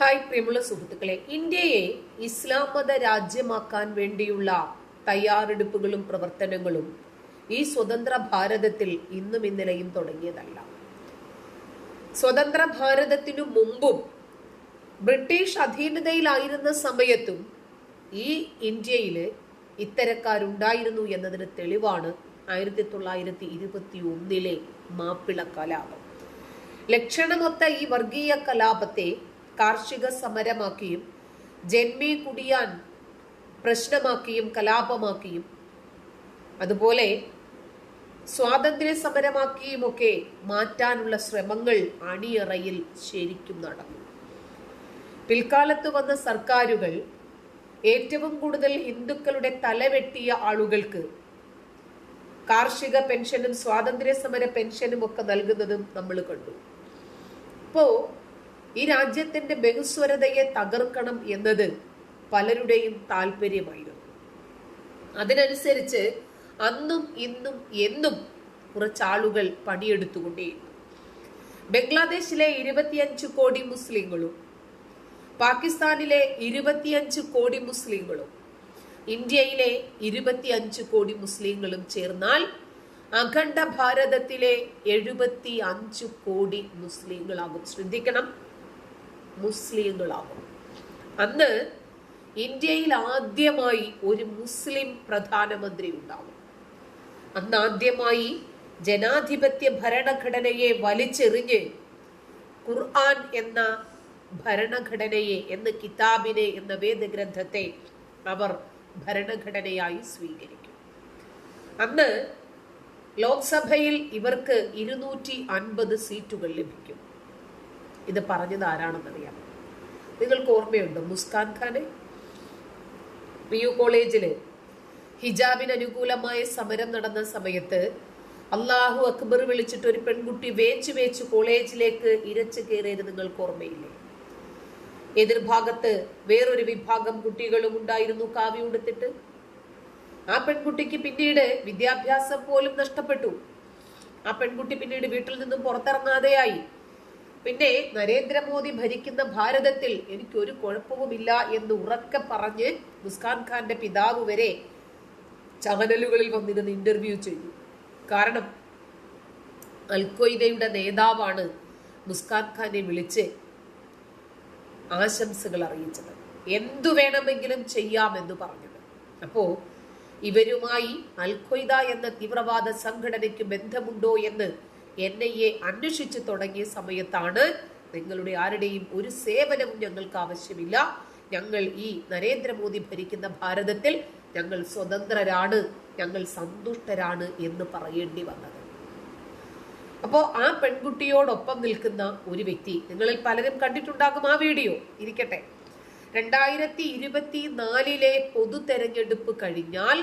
Hi പ്രിയമുള്ള സുഹൃത്തുക്കളെ ഇന്ത്യയെ ഇസ്ലാം മത രാജ്യമാക്കാൻ വേണ്ടിയുള്ള തയ്യാറെടുപ്പുകളും പ്രവർത്തനങ്ങളും ഈ സ്വതന്ത്ര ഭാരതത്തിൽ ഇന്നും ഇന്നലെയും തുടങ്ങിയതല്ല. സ്വതന്ത്ര ഭാരതത്തിനു മുമ്പും ബ്രിട്ടീഷ് അധീനതയിലായിരുന്ന സമയത്തും ഈ ഇന്ത്യയിൽ ഇത്തരക്കാരുണ്ടായിരുന്നു എന്നതിന് തെളിവാണ് ആയിരത്തി തൊള്ളായിരത്തി ഇരുപത്തി ഒന്നിലെ മാപ്പിള കലാപം. ലക്ഷണമൊത്ത ഈ വർഗീയ കലാപത്തെ കാർഷിക സമരമാക്കിയും ജന്മി കുടിയാൻ പ്രശ്നമാക്കിയും കലാപമാക്കിയും അതുപോലെ സ്വാതന്ത്ര്യ സമരമാക്കിയുമൊക്കെ മാറ്റാനുള്ള ശ്രമങ്ങൾ അണിയറയിൽ ശരിക്കും നടന്നു. പിൽക്കാലത്ത് വന്ന സർക്കാരുകൾ ഏറ്റവും കൂടുതൽ ഹിന്ദുക്കളുടെ തലവെട്ടിയ ആളുകൾക്ക് കാർഷിക പെൻഷനും സ്വാതന്ത്ര്യ സമര പെൻഷനും ഒക്കെ നൽകുന്നതും നമ്മൾ കണ്ടു. ഇപ്പോ ഈ രാജ്യത്തിന്റെ ബഹുസ്വരതയെ തകർക്കണം എന്നത് പലരുടെയും താല്പര്യമായിരുന്നു. അതിനനുസരിച്ച് അന്നും ഇന്നും എന്നും കുറച്ചാളുകൾ പണിയെടുത്തുകൊണ്ടേയിരുന്നു. ബംഗ്ലാദേശിലെ ഇരുപത്തിയഞ്ച് കോടി മുസ്ലിങ്ങളും പാകിസ്ഥാനിലെ ഇരുപത്തിയഞ്ച് കോടി മുസ്ലിങ്ങളും ഇന്ത്യയിലെ ഇരുപത്തിയഞ്ച് കോടി മുസ്ലിങ്ങളും ചേർന്നാൽ അഖണ്ഡ ഭാരതത്തിലെ എഴുപത്തി അഞ്ച് കോടി മുസ്ലിങ്ങളാകും. ശ്രദ്ധിക്കണം. മുസ്ലിങ്ങളാകും അന്ന് ഇന്ത്യയിൽ ആദ്യമായി ഒരു മുസ്ലിം പ്രധാനമന്ത്രി ഉണ്ടാവും അന്ന് ആദ്യമായി ജനാധിപത്യ ഭരണഘടനയെ വലിച്ചെറിഞ്ഞ് ഖുർആൻ എന്ന ഭരണഘടനയെ എന്ന കിതാബിനെ എന്ന വേദഗ്രന്ഥത്തെ അവർ ഭരണഘടനയായി സ്വീകരിക്കും. അന്ന് ലോക്സഭയിൽ ഇവർക്ക് ഇരുന്നൂറ്റി അൻപത് സീറ്റുകൾ ലഭിക്കും. ഇത് പറഞ്ഞത് ആരാണെന്നറിയാം. നിങ്ങൾക്ക് ഓർമ്മയുണ്ടോ മുസ്കാൻ ഖാനെ? പി യു കോളേജിൽ ഹിജാബിന് അനുകൂലമായ സമരം നടന്ന സമയത്ത് അള്ളാഹു അക്ബർ വിളിച്ചിട്ട് ഒരു പെൺകുട്ടി വേച്ചു വേച്ചു കോളേജിലേക്ക് ഇരച്ചു കയറിയത് നിങ്ങൾക്ക് ഓർമ്മയില്ലേ? എതിർഭാഗത്ത് വേറൊരു വിഭാഗം കുട്ടികളും ഉണ്ടായിരുന്നു കാവ്യ ഉടുത്തിട്ട്. ആ പെൺകുട്ടിക്ക് പിന്നീട് വിദ്യാഭ്യാസം പോലും നഷ്ടപ്പെട്ടു. ആ പെൺകുട്ടി പിന്നീട് വീട്ടിൽ നിന്നും പുറത്തിറങ്ങാതെയായി. പിന്നെ നരേന്ദ്രമോദി ഭരിക്കുന്ന ഭാരതത്തിൽ എനിക്കൊരു കുഴപ്പവുമില്ല എന്ന് ഉറക്കെ പറഞ്ഞ് മുസ്കാൻ ഖാന്റെ പിതാവ് വരെ ചാനലുകളിൽ വന്നിരുന്ന് ഇന്റർവ്യൂ ചെയ്തു. കാരണം അൽഖ്വയ്ദയുടെ നേതാവാണ് മുസ്കാൻ ഖാനെ വിളിച്ച് ആശംസകൾ അറിയിച്ചത്. എന്തു വേണമെങ്കിലും ചെയ്യാമെന്ന് പറഞ്ഞത്. അപ്പോൾ ഇവരുമായി അൽഖ്വയ്ദ എന്ന തീവ്രവാദ സംഘടനയ്ക്ക് ബന്ധമുണ്ടോ എന്ന് എൻ ഐ എ അന്വേഷിച്ചു തുടങ്ങിയ സമയത്താണ് നിങ്ങളുടെ ആരുടെയും ഒരു സേവനവും ഞങ്ങൾക്ക് ആവശ്യമില്ല. ഞങ്ങൾ ഈ നരേന്ദ്രമോദി ഭരിക്കുന്ന ഭാരതത്തിൽ ഞങ്ങൾ സ്വതന്ത്രരാണ് ഞങ്ങൾ സന്തുഷ്ടരാണ് എന്ന് പറയേണ്ടി വന്നത്. അപ്പോൾ ആ പെൺകുട്ടിയോടൊപ്പം നിൽക്കുന്ന ഒരു വ്യക്തി നിങ്ങളിൽ പലരും കണ്ടിട്ടുണ്ടാകും ആ വീഡിയോ. ഇരിക്കട്ടെ. രണ്ടായിരത്തി ഇരുപത്തി നാലിലെ പൊതു തെരഞ്ഞെടുപ്പ് കഴിഞ്ഞാൽ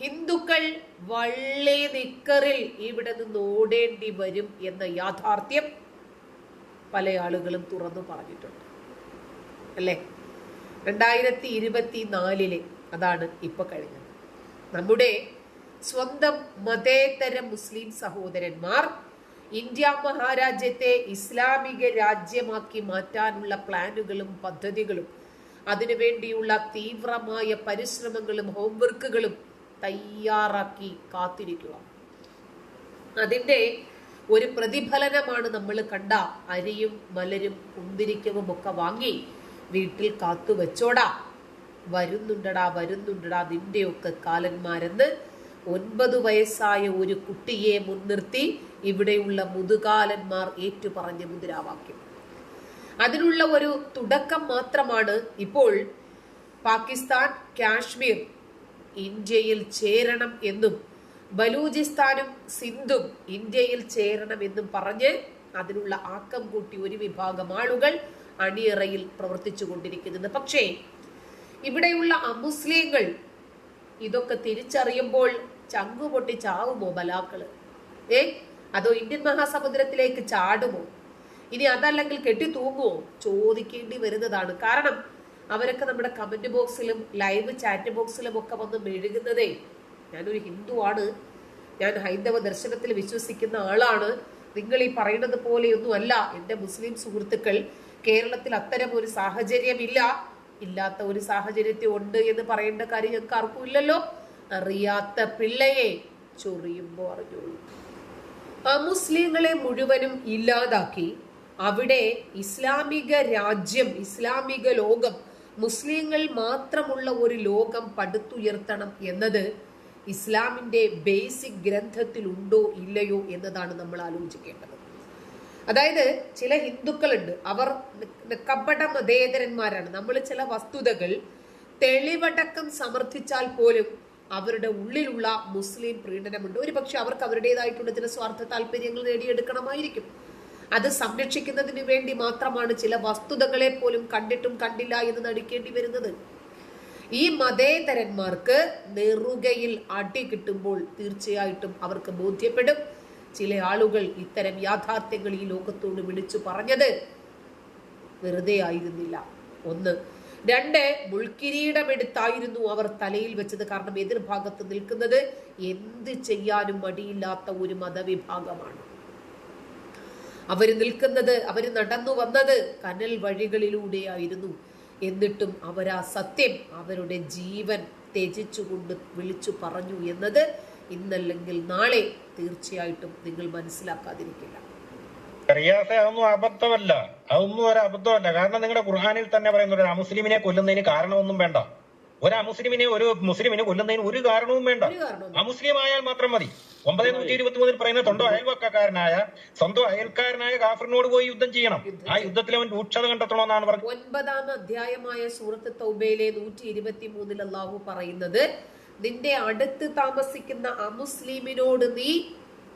ഹിന്ദുക്കൾ വള്ളേ നിക്കറിൽ ഇവിടെ നിന്ന് ഓടേണ്ടി വരും എന്ന യാഥാർത്ഥ്യം പല ആളുകളും തുറന്നു പറഞ്ഞിട്ടുണ്ട്. അല്ലേ? രണ്ടായിരത്തി ഇരുപത്തി നാലിലെ അതാണ് ഇപ്പൊ കഴിഞ്ഞത്. നമ്മുടെ സ്വന്തം മതേതര മുസ്ലിം സഹോദരന്മാർ ഇന്ത്യ മഹാരാജ്യത്തെ ഇസ്ലാമിക രാജ്യമാക്കി മാറ്റാനുള്ള പ്ലാനുകളും പദ്ധതികളും അതിനുവേണ്ടിയുള്ള തീവ്രമായ പരിശ്രമങ്ങളും ഹോംവർക്കുകളും തയ്യാറാക്കി കാത്തിരിക്കുക. അതിന്റെ ഒരു പ്രതിഫലനമാണ് നമ്മൾ കണ്ട അരിയും മലരും കുന്തിരിക്കവും ഒക്കെ വാങ്ങി വീട്ടിൽ കാത്തു വെച്ചോടാ. വരുന്നുണ്ടടാ വരുന്നുണ്ടടാ നിന്റെയൊക്കെ കാലന്മാരെന്ന് ഒൻപത് വയസ്സായ ഒരു കുട്ടിയെ മുൻനിർത്തി ഇവിടെയുള്ള മുതുകാലന്മാർ ഏറ്റുപറഞ്ഞ മുദ്രാവാക്യം. അതിനുള്ള ഒരു തുടക്കം മാത്രമാണ് ഇപ്പോൾ പാകിസ്ഥാൻ കാശ്മീർ ഇന്ത്യയിൽ ചേരണം എന്നും ബലൂചിസ്ഥാനും സിന്ധും ഇന്ത്യയിൽ ചേരണമെന്നും പറഞ്ഞ് അതിനുള്ള ആക്കം കൂട്ടി ഒരു വിഭാഗം ആളുകൾ അണിയറയിൽ പ്രവർത്തിച്ചു കൊണ്ടിരിക്കുന്നത് പക്ഷേ ഇവിടെയുള്ള അമുസ്ലിങ്ങൾ ഇതൊക്കെ തിരിച്ചറിയുമ്പോൾ ചങ്കുപൊട്ടി ചാവുമോ ബലാക്കൾ? ഏ? അതോ ഇന്ത്യൻ മഹാസമുദ്രത്തിലേക്ക് ചാടുമോ? ഇനി അതല്ലെങ്കിൽ കെട്ടി തൂങ്ങുമോ ചോദിക്കേണ്ടി വരുന്നതാണ്. കാരണം അവരൊക്കെ നമ്മുടെ കമന്റ് ബോക്സിലും ലൈവ് ചാറ്റ് ബോക്സിലും ഒക്കെ വന്ന് മെഴുകുന്നതേ. ഞാനൊരു ഹിന്ദുവാണ്. ഞാൻ ഹൈന്ദവ ദർശനത്തിൽ വിശ്വസിക്കുന്ന ആളാണ്. നിങ്ങൾ ഈ പറയുന്നത് പോലെയൊന്നുമല്ല. എന്റെ മുസ്ലിം സുഹൃത്തുക്കൾ കേരളത്തിൽ അത്തരം ഒരു സാഹചര്യമില്ല. ഇല്ലാത്ത ഒരു സാഹചര്യത്തിൽ ഉണ്ട് എന്ന് പറയേണ്ട കാര്യം ഞങ്ങൾക്ക് ആർക്കും ഇല്ലല്ലോ. അറിയാത്ത പിള്ളയെ ചൊറിയുമ്പോൾ അറിഞ്ഞോളൂ അമുസ്ലിങ്ങളെ മുസ്ലിങ്ങളെ മുഴുവനും ഇല്ലാതാക്കി. അവിടെ ഇസ്ലാമിക രാജ്യം ഇസ്ലാമിക ലോകം മുസ്ലിങ്ങൾ മാത്രമുള്ള ഒരു ലോകം പടുത്തുയർത്തണം എന്നത് ഇസ്ലാമിന്റെ ബേസിക് ഗ്രന്ഥത്തിൽ ഉണ്ടോ ഇല്ലയോ എന്നതാണ് നമ്മൾ ആലോചിക്കേണ്ടത്. അതായത് ചില ഹിന്ദുക്കളുണ്ട്. അവർ കപട മതേതരന്മാരാണ് നമ്മൾ ചില വസ്തുതകൾ തെളിവടക്കം സമർത്ഥിച്ചാൽ പോലും അവരുടെ ഉള്ളിലുള്ള മുസ്ലിം പ്രീണനമുണ്ട്. ഒരു പക്ഷെ അവർക്ക് അവരുടേതായിട്ടുള്ള ചില സ്വാർത്ഥ താല്പര്യങ്ങൾ നേടിയെടുക്കണമായിരിക്കും. അത് സംരക്ഷിക്കുന്നതിന് വേണ്ടി മാത്രമാണ് ചില വസ്തുതകളെ പോലും കണ്ടിട്ടും കണ്ടില്ല എന്ന് നടിക്കേണ്ടി വരുന്നത്. ഈ മതേതരന്മാർക്ക് നെറുകയിൽ അടി കിട്ടുമ്പോൾ തീർച്ചയായിട്ടും അവർക്ക് ബോധ്യപ്പെടും. ചില ആളുകൾ ഇത്തരം യാഥാർത്ഥ്യങ്ങൾ ഈ ലോകത്തോട് വിളിച്ചു പറഞ്ഞത് വെറുതെ ആയിരുന്നില്ല. ഒന്ന് രണ്ട് മുൾക്കിരീടമെടുത്തായിരുന്നു അവർ തലയിൽ വെച്ചത്. കാരണം എതിർഭാഗത്ത് നിൽക്കുന്നത് എന്ത് ചെയ്യാനും മടിയില്ലാത്ത ഒരു മതവിഭാഗമാണ്. അവർ നിൽക്കുന്നത് അവർ നടന്നു വന്നത് കനൽ വഴികളിലൂടെയായിരുന്നു. എന്നിട്ടും അവരാ സത്യം അവരുടെ ജീവൻ ത്യജിച്ചുകൊണ്ട് വിളിച്ചു പറഞ്ഞു എന്നത് ഇന്നല്ലെങ്കിൽ നാളെ തീർച്ചയായിട്ടും നിങ്ങൾ മനസ്സിലാക്കാതിരിക്കില്ല. റിയാസെ അതൊന്നും അബദ്ധമല്ല. അതൊന്നും ഒരു അബദ്ധമല്ല. കാരണം നിങ്ങളുടെ ഖുർഹാനിൽ തന്നെ പറയുന്നുണ്ട് ഒരു കൊല്ലുന്നതിന് കാരണമൊന്നും വേണ്ട. ഒരു അമുസ്ലിമിനെ ഒരു മുസ്ലിമിനെ കൊല്ലുന്നതിന് ഒരു കാരണവും വേണ്ട. അമുസ്ലിം ആയാൽ മാത്രം മതി. ഒമ്പത് നൂറ്റി ഇരുപത്തി മൂന്നിൽ പറയുന്ന സ്വന്തം അയൽവക്കക്കാരനായ സ്വന്തം അയൽക്കാരനായ കാഫറിനോട് പോയി യുദ്ധം ചെയ്യണം. ആ യുദ്ധത്തിൽ അവൻ രൂക്ഷത കണ്ടെത്തണമെന്നാണ് പറഞ്ഞത്. ഒൻപതാം അധ്യായമായ സൂറത്ത് തൗബയിലെ നൂറ്റി ഇരുപത്തി മൂന്നിൽ അള്ളാഹു പറയുന്നത് നിന്റെ അടുത്ത് താമസിക്കുന്ന അമുസ്ലിമിനോട് നീ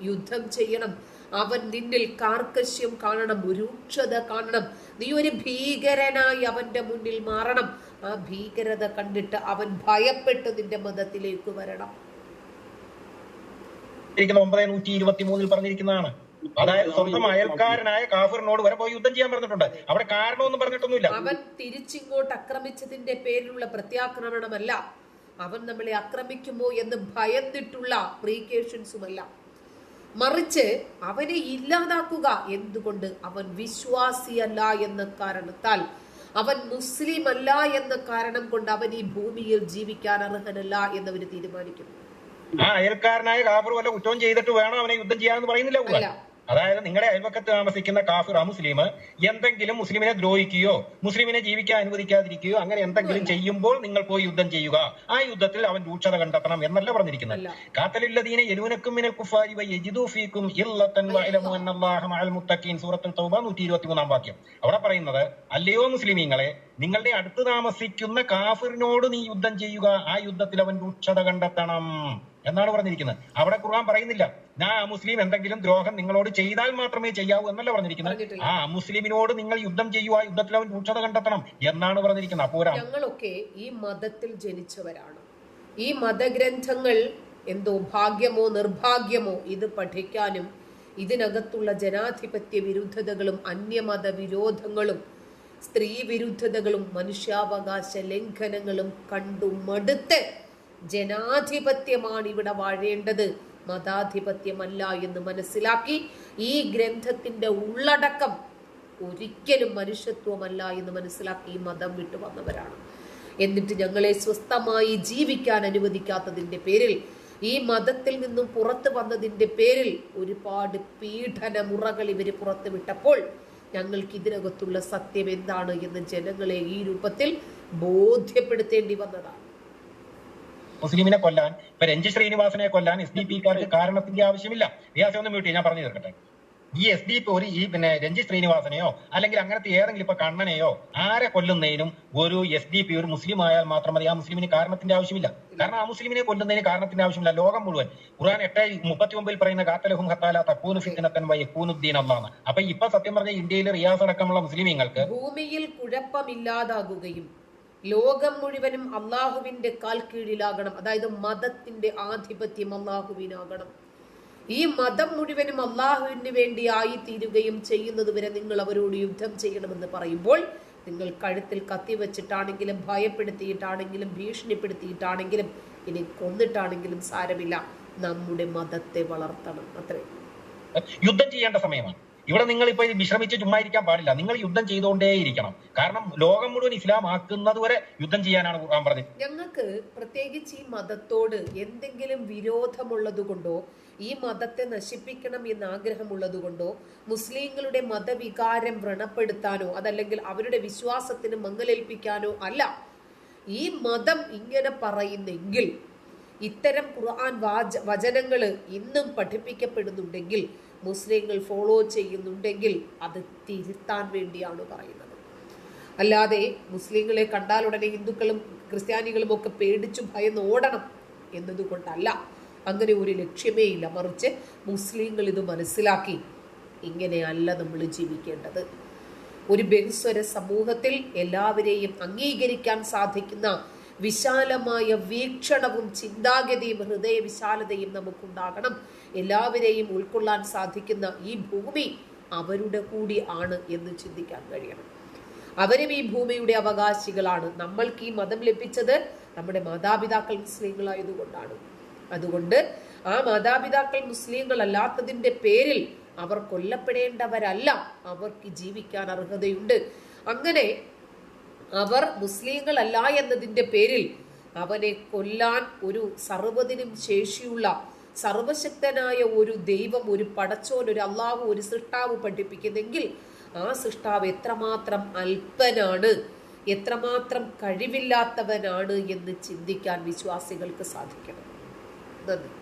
യുദ്ധം ചെയ്യണം. അവൻ നിന്നിൽ കാർക്കശ്യം കാണണം രൂക്ഷത കാണണം. നീ ഒരു ഭീകരനായി അവന്റെ മുന്നിൽ മാറണം. ആ ഭീകരത കണ്ടിട്ട് അവൻ ഭയപ്പെട്ട് നിന്റെ മതത്തിലേക്ക് വരണം. ഒമ്പത് നൂറ്റി ഇരുപത്തി മൂന്നിൽ പറഞ്ഞിരിക്കുന്നതാണ്. അതായത് സ്വന്തം അയൽക്കാരനായ കാഫറിനോട് വരെ പോയി യുദ്ധം ചെയ്യാൻ പറഞ്ഞിട്ടുണ്ട്. അവിടെ കാരണമൊന്നും പറഞ്ഞിട്ടൊന്നുമില്ല. അവൻ തിരിച്ചിങ്ങോട്ട് ആക്രമിച്ചതിന്റെ പേരിലുള്ള പ്രത്യാക്രമണമല്ല. അവൻ നമ്മളെ ആക്രമിക്കുമോ എന്ന് ഭയന്നിട്ടുള്ള പ്രീക്കേഷൻസുമല്ല. മറിച്ച് അവനെ ഇല്ലാതാക്കുക എന്തുകൊണ്ട്? അവൻ വിശ്വാസിയല്ല എന്ന കാരണത്താൽ. അവൻ മുസ്ലിം അല്ല എന്ന കാരണം കൊണ്ട് അവൻ ഈ ഭൂമിയിൽ ജീവിക്കാൻ അർഹനല്ല എന്നവര് തീരുമാനിക്കുന്നു. ആ അയൽക്കാരനായ കാഫർ വല്ല കുറ്റവും ചെയ്തിട്ട് വേണം അവനെ യുദ്ധം ചെയ്യാൻ പറയുന്നില്ല. അതായത് നിങ്ങളുടെ അയൽപക്കത്ത് താമസിക്കുന്ന കാഫിർ മുസ്ലിം എന്തെങ്കിലും മുസ്ലിമിനെ ദ്രോഹിക്കുകയോ മുസ്ലിമിനെ ജീവിക്കാൻ അനുവദിക്കാതിരിക്കുകയോ അങ്ങനെ എന്തെങ്കിലും ചെയ്യുമ്പോൾ നിങ്ങൾ പോയി യുദ്ധം ചെയ്യുക. ആ യുദ്ധത്തിൽ അവൻ രൂക്ഷത കണ്ടെത്തണം എന്നല്ല പറഞ്ഞിരിക്കുന്നത്. കാത്തലില്ലദീന യലൂനക്കും മിനൽ കുഫാരി വയജിദു ഫീക്കും ഇല്ലത്തൻ വഅലമു അന്നല്ലാഹ മഅൽ മുത്തഖീൻ. സൂറത്തുൽ തൗബ 123 വാക്യം. അവിടെ പറയുന്നത് അല്ലയോ മുസ്ലിമീങ്ങളെ നിങ്ങളുടെ അടുത്ത് താമസിക്കുന്ന കാഫിറിനോട് നീ യുദ്ധം ചെയ്യുക. ആ യുദ്ധത്തിൽ അവൻ രൂക്ഷത കണ്ടെത്തണം. എന്നാണ് പറഞ്ഞിരിക്കുന്നത്. അവിടെ ഖുർആൻ പറയുന്നില്ല. ഞാൻ ആ മുസ്ലിം എന്തെങ്കിലും ദ്രോഹം നിങ്ങളോട് ചെയ്താൽ മാത്രമേ ചെയ്യാവൂ എന്നല്ല പറഞ്ഞിരിക്കുന്നത്. ആ മുസ്ലിമിനോട് നിങ്ങൾ യുദ്ധം ചെയ്യുക യുദ്ധത്തിൽ അവൻ രൂക്ഷത കണ്ടെത്തണം എന്നാണ് പറഞ്ഞിരിക്കുന്നത്. അപ്പോൾ ഞങ്ങളൊക്കെ ഈ മതത്തിൽ ജനിച്ചവരാണ്. ഈ മതഗ്രന്ഥങ്ങൾ എന്തോ ഭാഗ്യമോ നിർഭാഗ്യമോ ഇത് പഠിക്കാനും ഇതിനകത്തുള്ള ജനാധിപത്യ വിരുദ്ധതകളും അന്യമത വിരോധങ്ങളും സ്ത്രീ വിരുദ്ധതകളും മനുഷ്യാവകാശ ലംഘനങ്ങളും കണ്ടു മടുത്ത് ജനാധിപത്യമാണ് ഇവിടെ വാഴേണ്ടത്. മതാധിപത്യമല്ല എന്ന് മനസ്സിലാക്കി ഈ ഗ്രന്ഥത്തിന്റെ ഉള്ളടക്കം ഒരിക്കലും മനുഷ്യത്വമല്ല എന്ന് മനസ്സിലാക്കി മതം വിട്ടു വന്നവരാണ്. എന്നിട്ട് ഞങ്ങളെ സ്വസ്ഥമായി ജീവിക്കാൻ അനുവദിക്കാത്തതിന്റെ പേരിൽ ഈ മതത്തിൽ നിന്നും പുറത്തു വന്നതിന്റെ പേരിൽ ഒരുപാട് പീഡന പീഡനമുറകൾ ഇവർ പുറത്തു വിട്ടപ്പോൾ ഞങ്ങൾക്ക് ഇതിനകത്തുള്ള സത്യം എന്താണ് എന്ന് ജനങ്ങളെ ഈ രൂപത്തിൽ ബോധ്യപ്പെടുത്തേണ്ടി വന്നതാണ്. മുസ്ലിമിനെ കൊല്ലാൻ ഇപ്പൊ രഞ്ജി ശ്രീനിവാസനെ കൊല്ലാൻ എസ് ഡി പിക്കാർക്ക് കാരണത്തിന്റെ ആവശ്യമില്ല. റിയാസെ ഒന്ന് മ്യൂട്ട് ഞാൻ പറഞ്ഞു തീർക്കട്ടെ. ഈ എസ് ഡി പി ഒരു ഈ പിന്നെ രഞ്ജി ശ്രീനിവാസനെയോ അല്ലെങ്കിൽ അങ്ങനത്തെ ഏതെങ്കിലും ഇപ്പൊ കണ്ണനെയോ ആരെ കൊല്ലുന്നതിനും ഒരു എസ് ഡി പി ഒരു മുസ്ലിം ആയാൽ മാത്രം മതി. ആ മുസ്ലിമിന് കാരണത്തിന്റെ ആവശ്യമില്ല. കാരണം ആ മുസ്ലിമിനെ കൊല്ലുന്നതിന് കാരണത്തിന്റെ ആവശ്യമില്ല. ലോകം മുഴുവൻ. ഖുർആൻ എട്ട് മുപ്പത്തി ഒമ്പതിൽ പറയുന്ന കാത്തലഹും ഹത്താല തക്കൂനു തക്കൂന് വൈ വയക്കൂനുദ്ദീൻ അള്ളാന്ന് അപ്പൊ ഇപ്പൊ സത്യം പറഞ്ഞ ഇന്ത്യയിലെ റിയാസ് അടക്കമുള്ള മുസ്ലിമീങ്ങൾക്ക് ഭൂമിയിൽ കുഴപ്പമില്ലാതാകുകയും ലോകം മുഴുവനും അള്ളാഹുവിന്റെ കാൽ കീഴിലാകണം അതായത് മതത്തിന്റെ ആധിപത്യം അള്ളാഹുവിനാകണം. ഈ മതം മുഴുവനും അള്ളാഹുവിന് വേണ്ടി ആയിത്തീരുകയും ചെയ്യുന്നത് വരെ നിങ്ങൾ അവരോട് യുദ്ധം ചെയ്യണമെന്ന് പറയുമ്പോൾ നിങ്ങൾ കഴുത്തിൽ കത്തി വെച്ചിട്ടാണെങ്കിലും ഭയപ്പെടുത്തിയിട്ടാണെങ്കിലും ഭീഷണിപ്പെടുത്തിയിട്ടാണെങ്കിലും ഇനി കൊന്നിട്ടാണെങ്കിലും സാരമില്ല. നമ്മുടെ മതത്തെ വളർത്തണം. അത്രേ. യുദ്ധം ചെയ്യേണ്ട സമയമാണ്. ഇവിടെ നിങ്ങൾ ഇപ്പോൾ വിശ്രമിച്ച് ചുമ്മാ ഇരിക്കാൻ പാടില്ല. നിങ്ങൾ യുദ്ധം ചെയ്തുകൊണ്ടേയിരിക്കണം കാരണം ലോകം മുഴുവൻ ഇസ്ലാം ആക്കുന്നത് വരെ യുദ്ധം ചെയ്യാനാണ് ഖുർആൻ പറഞ്ഞത്. ഞങ്ങൾക്ക് പ്രത്യേകിച്ച് ഈ മതത്തോട് എന്തെങ്കിലും വിരോധമുള്ളത് കൊണ്ടോ ഈ മതത്തെ നശിപ്പിക്കണം എന്ന ആഗ്രഹമുള്ളത് കൊണ്ടോ മുസ്ലിങ്ങളുടെ മതവികാരം വ്രണപ്പെടുത്താനോ അതല്ലെങ്കിൽ അവരുടെ വിശ്വാസത്തിന് മങ്ങലേൽപ്പിക്കാനോ അല്ല. ഈ മതം ഇങ്ങനെ പറയുന്നെങ്കിൽ ഇത്തരം ഖുർആൻ വാച വചനങ്ങൾ ഇന്നും പഠിപ്പിക്കപ്പെടുന്നുണ്ടെങ്കിൽ മുസ്ലിങ്ങൾ ഫോളോ ചെയ്യുന്നുണ്ടെങ്കിൽ അത് തിരുത്താൻ വേണ്ടിയാണ് പറയുന്നത്. അല്ലാതെ മുസ്ലിങ്ങളെ കണ്ടാൽ ഉടനെ ഹിന്ദുക്കളും ക്രിസ്ത്യാനികളും ഒക്കെ പേടിച്ചു ഭയന്ന് ഓടണം എന്നതുകൊണ്ടല്ല. അങ്ങനെ ഒരു ലക്ഷ്യമേ ഇല്ല. മറിച്ച് മുസ്ലിങ്ങൾ ഇത് മനസ്സിലാക്കി ഇങ്ങനെയല്ല നമ്മൾ ജീവിക്കേണ്ടത്. ഒരു ബഹുസ്വര സമൂഹത്തിൽ എല്ലാവരെയും അംഗീകരിക്കാൻ സാധിക്കുന്ന വിശാലമായ വീക്ഷണവും ചിന്താഗതിയും ഹൃദയ വിശാലതയും നമുക്കുണ്ടാകണം. എല്ലാവരെയും ഉൾക്കൊള്ളാൻ സാധിക്കുന്ന ഈ ഭൂമി അവരുടെ കൂടി ആണ് എന്ന് ചിന്തിക്കാൻ കഴിയണം. അവരും ഈ ഭൂമിയുടെ അവകാശികളാണ്. നമ്മൾക്ക് ഈ മതം ലഭിച്ചത് നമ്മുടെ മാതാപിതാക്കൾ മുസ്ലിങ്ങളായതുകൊണ്ടാണ്. അതുകൊണ്ട് ആ മാതാപിതാക്കൾ മുസ്ലിങ്ങളല്ലാത്തതിന്റെ പേരിൽ അവർ കൊല്ലപ്പെടേണ്ടവരല്ല. അവർക്ക് ജീവിക്കാൻ അർഹതയുണ്ട്. അങ്ങനെ അവർ മുസ്ലിങ്ങളല്ല എന്നതിന്റെ പേരിൽ അവനെ കൊല്ലാൻ ഒരു സർവതിനും ശേഷിയുള്ള സർവശക്തനായ ഒരു ദൈവം ഒരു പടച്ചോൻ ഒരു അള്ളാഹു ഒരു സൃഷ്ടാവ് പഠിപ്പിക്കുന്നെങ്കിൽ ആ സൃഷ്ടാവ് എത്രമാത്രം അല്പനാണ് എത്രമാത്രം കഴിവില്ലാത്തവനാണ് എന്ന് ചിന്തിക്കാൻ വിശ്വാസികൾക്ക് സാധിക്കണം. നന്ദി.